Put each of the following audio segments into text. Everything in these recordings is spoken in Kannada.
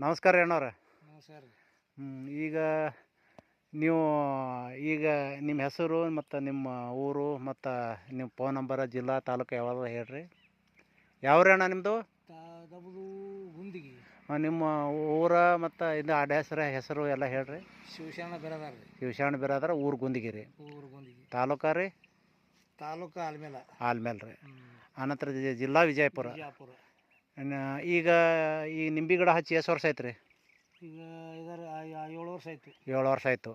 ನಮಸ್ಕಾರ ರೀ ಅಣ್ಣವ್ರೆ. ನಮಸ್ಕಾರ ರೀ. ಈಗ ನೀವು ಈಗ ನಿಮ್ಮ ಹೆಸರು ಮತ್ತು ನಿಮ್ಮ ಊರು ಮತ್ತು ನಿಮ್ಮ ಫೋನ್ ನಂಬರ ಜಿಲ್ಲಾ ತಾಲೂಕು ಯಾವ್ದು ಹೇಳ್ರಿ. ರೀ ಅಣ್ಣ ನಿಮ್ಮದು ದಬದು ನಿಮ್ಮ ಊರ ಮತ್ತು ಇದು ಅಡ ಹೆಸರು ಹೆಸರು ಎಲ್ಲ ಹೇಳ್ರಿ. ಶಿವಶರಣ ಬಿರಾದಾರ ರೀ. ಶಿವಶರಣ ಬಿರಾದಾರ ಊರು ಗುಂದಿಗಿರಿ ಊರು ಗುಂದಿಗೆ ತಾಲೂಕ ರೀ? ತಾಲೂಕು ಆಲ್ಮೇಲ. ಆಲ್ಮೇಲೆ ರೀ. ಆನಂತರ ಜಿಲ್ಲಾ ವಿಜಯಪುರ. ಇನ್ನ- ಈಗ ಈ ನಿಂಬೆ ಗಿಡ ಹಚ್ಚಿ ಎಷ್ಟು ವರ್ಷ ಆಯ್ತು ರೀ ಈಗ ಇದರ ಏಳು ವರ್ಷ ಆಯ್ತು. ಏಳು ವರ್ಷ ಆಯಿತು.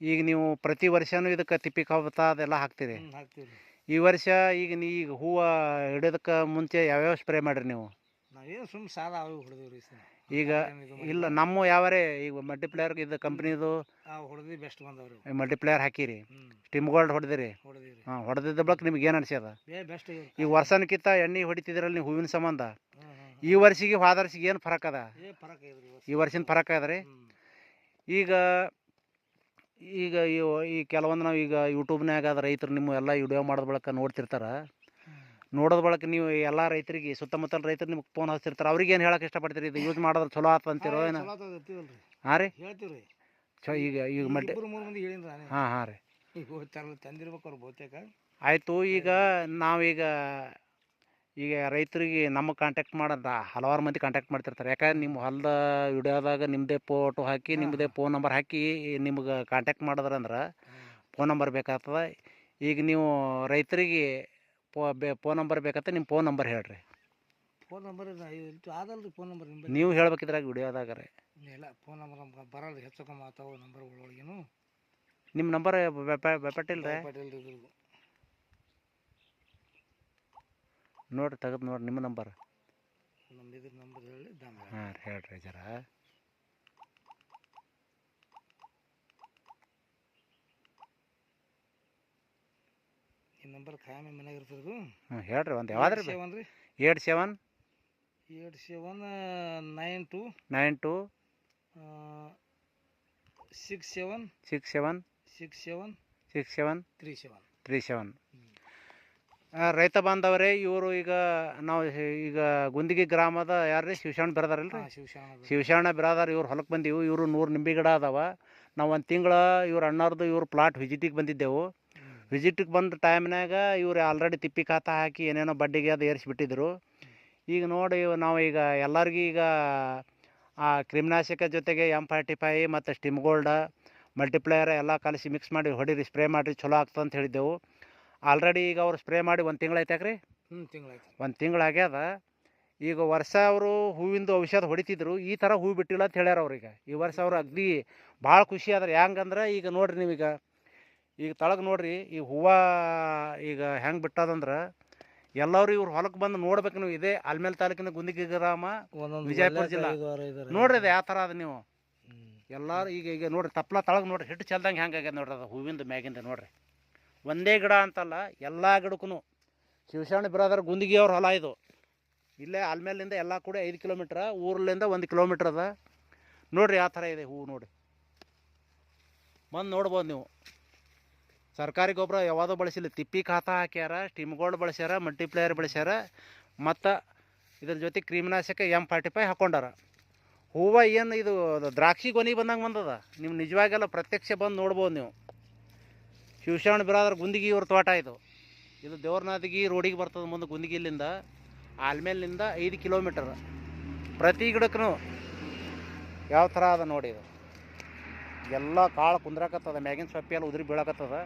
ಈಗ ನೀವು ಪ್ರತಿ ವರ್ಷನೂ ಇದಕ್ಕೆ ತಿಪ್ಪಿ ಕಬ್ಬತ್ತ ಅದೆಲ್ಲ ಹಾಕ್ತೀರಿ? ಹಾಕ್ತೀವಿ ಈ ವರ್ಷ ಈಗ ನೀ ಈಗ ಹೂವು ಹಿಡಿಯೋದಕ್ಕೆ ಮುಂಚೆ ಯಾವ್ಯಾವ ಸ್ಪ್ರೇ ಮಾಡಿರಿ ನೀವು? ನಾವೇನು ಸುಮ್ಮನೆ ಸಾಲ ಅವು ಸರ್. ಈಗ ಇಲ್ಲ ನಮ್ಮ ಯಾವರೇ ಈಗ ಮಲ್ಟಿಪ್ಲೇಯರ್ ಇದು ಕಂಪ್ನಿದು ಹೊಡೆದಿ ಬೆಸ್ಟ್ ಬಂದವ್ರಿ. ಅವು. ಮಲ್ಟಿಪ್ಲೇಯರ್ ಹಾಕಿರಿ. ಟಿಮ್ ಸ್ಟಿಮ್ ಗೋಲ್ಡ್ ಹೊಡೆದಿರಿ. ಹಾಂ ಹೊಡೆದಿದ್ದ ಬಳಕ ನಿಮ್ಗೆ ಏನು ಅನಿಸ್ಯದ? ಈಗ. ಬೆಸ್ಟ್ ವರ್ಷನಕ್ಕಿಂತ ಎಣ್ಣೆ ಹೊಡಿತಿದ್ರಲ್ಲ ನೀವು ಹೂವಿನ ಸಂಬಂಧ. ಈ ವರ್ಷಿಗೆ ಹೋದ ವರ್ಷಿಗೆ ಏನು ಫರಕ್ ಅದ? ಏ ಫರಕ್ ಐತ್ರಿ ಈ ವರ್ಷಿನ ಫರಕ್ ಅದ ರೀ ಈಗ ಈಗ ಈ ಕೆಲವೊಂದು ನಾವು ಈಗ ಯೂಟ್ಯೂಬ್ನಾಗ ಅದ ರೈತರು ನಿಮ್ಮ ಎಲ್ಲ ವಿಡಿಯೋ ಮಾಡಿದ ಬಳಕ ನೋಡ್ತಿರ್ತಾರ. ನೋಡೋದ್ ಬಳಕ ನೀವು ಎಲ್ಲ ರೈತರಿಗೆ ಸುತ್ತಮುತ್ತಲ ರೈತರು ನಿಮ್ಗೆ ಫೋನ್ ಹಚ್ತಿರ್ತಾರೆ ಅವ್ರಿಗೆ ಏನು ಹೇಳಕ್ಕೆ ಇಷ್ಟಪಡ್ತೀರಿ? ಇದು ಯೂಸ್ ಮಾಡೋದ್ರ ಚಲೋ ಆತ ಅಂತೀರೋ ಏನು? ಹಾಂ ರೀ? ಹೇಳ್ತೀವಿ ರೀ ಚ ಈಗ ಈಗ ಮೂರು ಮಂದಿ ನಾನೇ. ಹಾಂ ಹಾಂ ರೀ. ಈಗ ತಂದಿರ್ಬೇಕು ಅವ್ರು ಬಹುತೇಕ. ಆಯಿತು ಈಗ ನಾವೀಗ ಈಗ ರೈತರಿಗೆ ನಮ್ಮ ಕಾಂಟ್ಯಾಕ್ಟ್ ಮಾಡೋದ ಹಲವಾರು ಮಂದಿ ಕಾಂಟ್ಯಾಕ್ಟ್ ಮಾಡ್ತಿರ್ತಾರೆ. ಯಾಕಂದ್ರೆ ನಿಮ್ಮ ಹೊಲದ ವಿಡಿಯೋದಾಗ ನಿಮ್ಮದೇ ಫೋಟೋ ಹಾಕಿ ನಿಮ್ಮದೇ ಫೋನ್ ನಂಬರ್ ಹಾಕಿ ನಿಮ್ಗೆ ಕಾಂಟ್ಯಾಕ್ಟ್ ಮಾಡಿದ್ರಂದ್ರೆ ಫೋನ್ ನಂಬರ್ ಬೇಕಾಗ್ತದ. ಈಗ ನೀವು ರೈತರಿಗೆ ಫೋ ಬೇ ಫೋನ್ ನಂಬರ್ ಬೇಕಂತ ನಿಮ್ಮ ಫೋನ್ ನಂಬರ್ ಹೇಳ್ರಿ. ಫೋನ್ ನಂಬರ್ ಆದಲ್ರಿ ಫೋನ್ ನಂಬರ್ ನಿಮ್ಮಲ್ಲಿ ನೀವು ಹೇಳ್ಬೇಕಿದ್ರಾಗ ವಿಡಿಯೋದಾಗ ರೀ. ಇಲ್ಲ ಫೋನ್ ನಂಬರ್ ನಮ್ಗೆ ಬರಲ್ಲ ಹೆಚ್ಚು ಕಮ್ಮಿ ಆತಾವ ನಂಬರ್ ಒಳಗೇನು ನಿಮ್ಮ ನಂಬರ್ ಬೆಪಟ್ಟಿಲ್ಲ ರೀ ಪಾಟೀಲ್ ಇದ್ರದ್ದು ನೋಡಿರಿ ತೆಗೆದು ನೋಡಿರಿ ನಿಮ್ಮ ನಂಬರ್ ನಮ್ಮ ಇದ್ರ ನಂಬರ್ ಹೇಳಿ ದಾಮ ಹಾಂ ರೀ ಹೇಳ್ರಿ ಜರ. ನಂಬರ್ ಖಾಯಂ ಮನ್ಯಾಗ ಇರ್ತದ್ದು ಹ್ಞೂ ಹೇಳ್ರಿ ಒಂದು ಯಾವ್ದು ರೀ ಸೆವೆನ್ ರೀ. Eight seven eight seven nine two nine two six seven six seven six seven six seven three seven three seven. ರೈತ ಬಾಂಧವರೇ ಇವರು ಈಗ ನಾವು ಹೆ- ಈಗ ಗುಂದಿಗಿ ಗ್ರಾಮದ ಯಾರು ರೀ ಶಿವಶರಣ ಬಿರದಾರಲ್ರಿ ಶಿವಶಾಣ ಬಿರಾದಾರ. ಇವ್ರು ಹೊಲಕ್ಕೆ ಬಂದೀವಿ. ಇವರು ನೂರು ನಿಂಬೆ ಗಿಡ ಅದಾವ. ನಾವು ಒಂದು ತಿಂಗಳ ಇವ್ರ ಅಣ್ಣಾರ್ದು ಇವ್ರ ಪ್ಲಾಟ್ ವಿಜಿಟಿಗೆ ಬಂದಿದ್ದೆವು. ವಿಸಿಟಿಗೆ ಬಂದ ಟೈಮ್ನಾಗ ಇವ್ರು ಆಲ್ರೆಡಿ ತಿಪ್ಪಿ ಖಾತ ಹಾಕಿ ಏನೇನೋ ಬಡ್ಡಿಗೆ ಅದು ಏರಿಸಿಬಿಟ್ಟಿದ್ರು. ಈಗ ನೋಡಿ ನಾವು ಈಗ ಎಲ್ಲರಿಗೂ ಈಗ ಆ ಕ್ರಿಮಿನಾಶಕ ಜೊತೆಗೆ ಎಂ ಫಾರ್ಟಿ ಫೈ ಮತ್ತು ಸ್ಟಿಮ್ ಗೋಲ್ಡ ಮಲ್ಟಿಪ್ಲೇಯರ್ ಎಲ್ಲ ಕಲಸಿ ಮಿಕ್ಸ್ ಮಾಡಿ ಹೊಡೀರಿ ಸ್ಪ್ರೇ ಮಾಡಿರಿ ಚಲೋ ಆಗ್ತದೆ ಅಂತ ಹೇಳಿದ್ದೆವು. ಆಲ್ರೆಡಿ ಈಗ ಅವ್ರು ಸ್ಪ್ರೇ ಮಾಡಿ ಒಂದು ತಿಂಗಳಾಯ್ತಾಕ್ರಿ ಹ್ಞೂ ತಿಂಗಳಾಯ್ತು ಒಂದು ತಿಂಗಳಾಗ್ಯದ ಈಗ ವರ್ಷ ಅವರು ಹೂವಿಂದು ಔಷಧ ಹೊಡಿತಿದ್ರು ಈ ಥರ ಹೂವು ಬಿಟ್ಟಿಲ್ಲ ಅಂತ ಹೇಳ್ಯಾರ ಅವ್ರಿಗೆ ಈ ವರ್ಷ ಅವ್ರು ಅಗ್ದಿ ಭಾಳ ಖುಷಿ ಆದ್ರೆ ಹೆಂಗಂದ್ರೆ ಈಗ ನೋಡಿರಿ ನೀವೀಗ. ಈಗ ತಳಗೆ ನೋಡ್ರಿ ಈ ಹೂವು ಈಗ ಹೆಂಗೆ ಬಿಟ್ಟದಂದ್ರೆ ಎಲ್ಲರೂ ಇವ್ರು ಹೊಲಕ್ಕೆ ಬಂದು ನೋಡ್ಬೇಕು ನೀವು ಇದೇ ಅಲ್ಮೇಲ್ ತಾಲೂಕಿನ ಗುಂದಿಗಿ ಗ್ರಾಮ ವಿಜಯಪುರ ಜಿಲ್ಲಾ. ನೋಡ್ರಿ ಅದು ಯಾವ ಥರ ಅದ ನೀವು. ಎಲ್ಲರೂ ಈಗ ಈಗ ನೋಡ್ರಿ ತಪ್ಪಲ ತಳಗೆ ನೋಡ್ರಿ ಹಿಟ್ಟು ಚೆಲ್ದಂಗೆ ಹೆಂಗೆ ಆಗ್ಯದ ನೋಡ್ರಿ ಅದು ಹೂವಿಂದ ಮ್ಯಾಗಿಂದ ನೋಡ್ರಿ. ಒಂದೇ ಗಿಡ ಅಂತಲ್ಲ ಎಲ್ಲ ಗಿಡಕ್ಕೂ ಶಿವಶರಣ ಬ್ರದರ್ ಗುಂದಿಗಿ ಅವ್ರ ಹೊಲ ಇದು. ಇಲ್ಲೇ ಆಲ್ಮೇಲಿಂದ ಎಲ್ಲ ಕೂಡ ಐದು ಕಿಲೋಮೀಟ್ರ ಊರ್ಲಿಂದ ಒಂದು ಕಿಲೋಮೀಟ್ರ್ ಅದ. ನೋಡ್ರಿ ಆ ಥರ ಇದೆ ಹೂವು ನೋಡಿ ಬಂದು ನೋಡ್ಬೋದು ನೀವು. ಸರ್ಕಾರಿ ಗೊಬ್ಬರ ಯಾವುದೋ ಬಳಸಿಲ್ಲ. ತಿಪ್ಪಿ ಖಾತ ಹಾಕ್ಯಾರ ಸ್ಟಿಮ್ ಗೋಲ್ಡ್ ಬಳಸ್ಯಾರ ಮಲ್ಟಿಪ್ಲೇಯರ್ ಬಳಸ್ಯಾರ, ಮತ್ತು ಇದ್ರ ಜೊತೆ ಕ್ರಿಮಿನಾಶಕ ಎಂ ಫಾರ್ಟಿ ಫೈ ಹಾಕ್ಕೊಂಡಾರ ಹೂವು ಏನು ಇದು ದ್ರಾಕ್ಷಿ ಗೊನಿ ಬಂದಂಗೆ ಬಂದದ. ನೀವು ನಿಜವಾಗೆಲ್ಲ ಪ್ರತ್ಯಕ್ಷ ಬಂದು ನೋಡ್ಬೋದು ನೀವು. ಶಿವಶರಣ ಬಿರಾದ್ರ ಗುಂದಿಗಿ ಇವ್ರ ತೋಟ ಇದು. ಇದು ದೇವ್ರನಾಥಗಿ ರೋಡಿಗೆ ಬರ್ತದೆ ಮುಂದೆ ಗುಂದಿಗಿಲಿಂದ, ಆಲ್ಮೇಲಿಂದ ಐದು ಕಿಲೋಮೀಟರ್. ಪ್ರತಿ ಗಿಡಕ್ಕೂ ಯಾವ ಥರ ಅದ ನೋಡಿ ಇದು. ಎಲ್ಲ ಕಾಳು ಕುಂದ್ರಾಕತ್ತದ, ಮ್ಯಾಗಿನ ಸೊಪ್ಪಿ ಎಲ್ಲ ಉದುರಿ ಬೀಳಕತ್ತದ.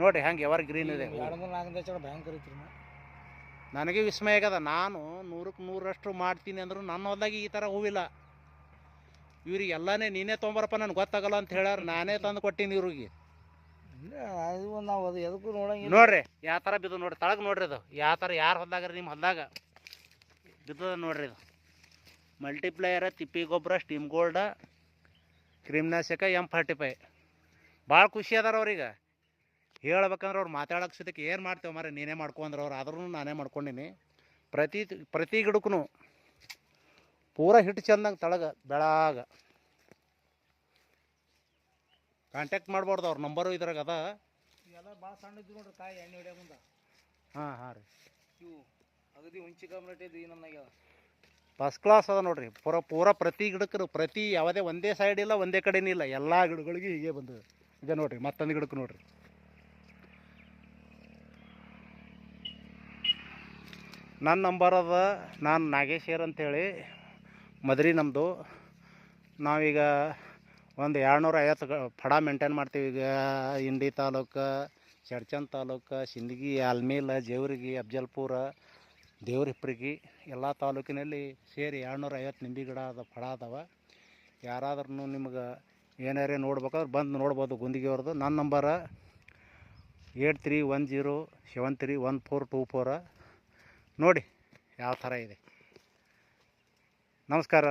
ನೋಡಿ ಹೆಂಗೆ ಯಾವಾಗ ಗ್ರೀನ್ ಇದೆ. ಹೂವು. ಎರಡು ಮೂರು ನಾಲ್ಕು ದಚ ಭಯಂಕರ ಐತ್ರಿ. ನನಗೆ ವಿಸ್ಮಯ ಆಗದ ನಾನು ನೂರಕ್ಕೆ ನೂರಷ್ಟು ಮಾಡ್ತೀನಿ ಅಂದ್ರು ನನ್ನ ಹೊಲ್ದಾಗ ಈ ಥರ ಹೂವಿಲ್ಲ. ಇವ್ರಿಗೆ ಎಲ್ಲನೇ ನೀನೇ ತೊಗೊಂಬರಪ್ಪ ನನಗೆ ಗೊತ್ತಾಗಲ್ಲ ಅಂತ ಹೇಳ್ಯಾರ ನಾನೇ ತಂದು ಕೊಟ್ಟೀನಿ ಇವ್ರಿಗೆ. ಅದು ನಾವು ಅದು ಎದಕ್ಕೂ ನೋಡಂಗಿಲ್ಲ. ನೋಡ್ರಿ ಯಾವ ಥರ ಬಿದ್ದು ನೋಡ್ರಿ ತಳಗ ನೋಡ್ರಿ ಅದು. ಯಾವ ಥರ ಯಾರು ಹೊಲ್ದಾಗ ನಿಮ್ಮ ಹೊಲ್ದಾಗ. ಬಿದ್ದದ ನೋಡ್ರಿ ಇದು. ಮಲ್ಟಿಪ್ಲೇಯರ ತಿಪ್ಪಿ ಗೊಬ್ಬರ ಸ್ಟೀಮ್ ಗೋಲ್ಡ ಕ್ರಿಮಿನಾಶಕ ಎಂ ಫಾರ್ಟಿ ಫೈ ಭಾಳ ಖುಷಿ ಅದಾರ ಅವ್ರಿಗೆ. ಹೇಳ್ಬೇಕಂದ್ರೆ ಅವ್ರು ಮಾತಾಡೋಕೆ ಸದಕ್ಕೆ ಏನು ಮಾಡ್ತೇವೆ ಮಾರ ನೀನೇ ಮಾಡ್ಕೊಂಡ್ರೆ ಅವ್ರು. ಆದ್ರೂ ನಾನೇ ಮಾಡ್ಕೊಂಡೀನಿ. ಪ್ರತಿ ಪ್ರತಿ ಗಿಡಕ್ಕೂ ಪೂರ ಹಿಟ್ಟು ಚಂದಂಗೆ ತಳಗ ಬೆಳಾಗ. ಕಾಂಟ್ಯಾಕ್ಟ್ ಮಾಡ್ಬಾರ್ದು ಅವ್ರ ನಂಬರು ಇದ್ರಾಗ ಅದ. ಎಲ್ಲ ಭಾಳ ಸಣ್ಣ ಇದ್ದು ನೋಡ್ರಿ ಕಾಯಿ ಎಣ್ಣೆ ಮುಂದೆ. ಹಾಂ ಹಾಂ ರೀ. ಇವು ಅಗದಿ ಹುಂಚಿ ಈ ಫಸ್ಟ್ ಕ್ಲಾಸ್ ಅದ ನೋಡ್ರಿ. ಪೂರ ಪೂರ ಪ್ರತಿ ಗಿಡಕ್ಕೆ ಪ್ರತಿ ಯಾವುದೇ ಒಂದೇ ಸೈಡ್ ಇಲ್ಲ ಒಂದೇ ಕಡೆನೂ ಇಲ್ಲ. ಎಲ್ಲ ಗಿಡಗಳಿಗೆ ಹೀಗೆ ಬಂದಿದೆ. ಇದೆ ನೋಡ್ರಿ ಮತ್ತೊಂದು ಗಿಡಕ್ಕೆ ನೋಡ್ರಿ. ನನ್ನ ನಂಬರ್ ಅದ, ನಾನು ನಾಗೇಶ್ವರ್ ಅಂತೇಳಿ. ಮದ್ರಿ ನಮ್ಮದು ನಾವೀಗ ಒಂದು ಎರಡುನೂರ ಐವತ್ತು ಫಡ ಮೇಂಟೈನ್ ಮಾಡ್ತೀವಿ ಈಗ. ಇಂಡಿ ತಾಲೂಕು ಚಡ್ಚನ್ ತಾಲೂಕು ಸಿಂದಗಿ ಆಲ್ಮೇಲ, ಜೇವರ್ಗಿ, ಅಫ್ಜಲ್ಪುರ, ದೇವ್ರಿಪ್ರಿಗೆ, ಎಲ್ಲ ತಾಲೂಕಿನಲ್ಲಿ ಸೇರಿ ಎರಡುನೂರ ಐವತ್ತು ನಿಂಬೆ ಗಿಡ ಅದ ಫಡ ಅದಾವ. ಯಾರಾದ್ರೂ ನಿಮ್ಗೆ ಏನಾರೇ ನೋಡ್ಬೇಕಾದ್ರೆ ಬಂದು ನೋಡ್ಬೋದು ಗುಂದಿಗೆ ಅವ್ರದ್ದು ನನ್ನ number eight three one zero seven three one four two four. ನೋಡಿ ಯಾವ ಥರ ಇದೆ. ನಮಸ್ಕಾರ.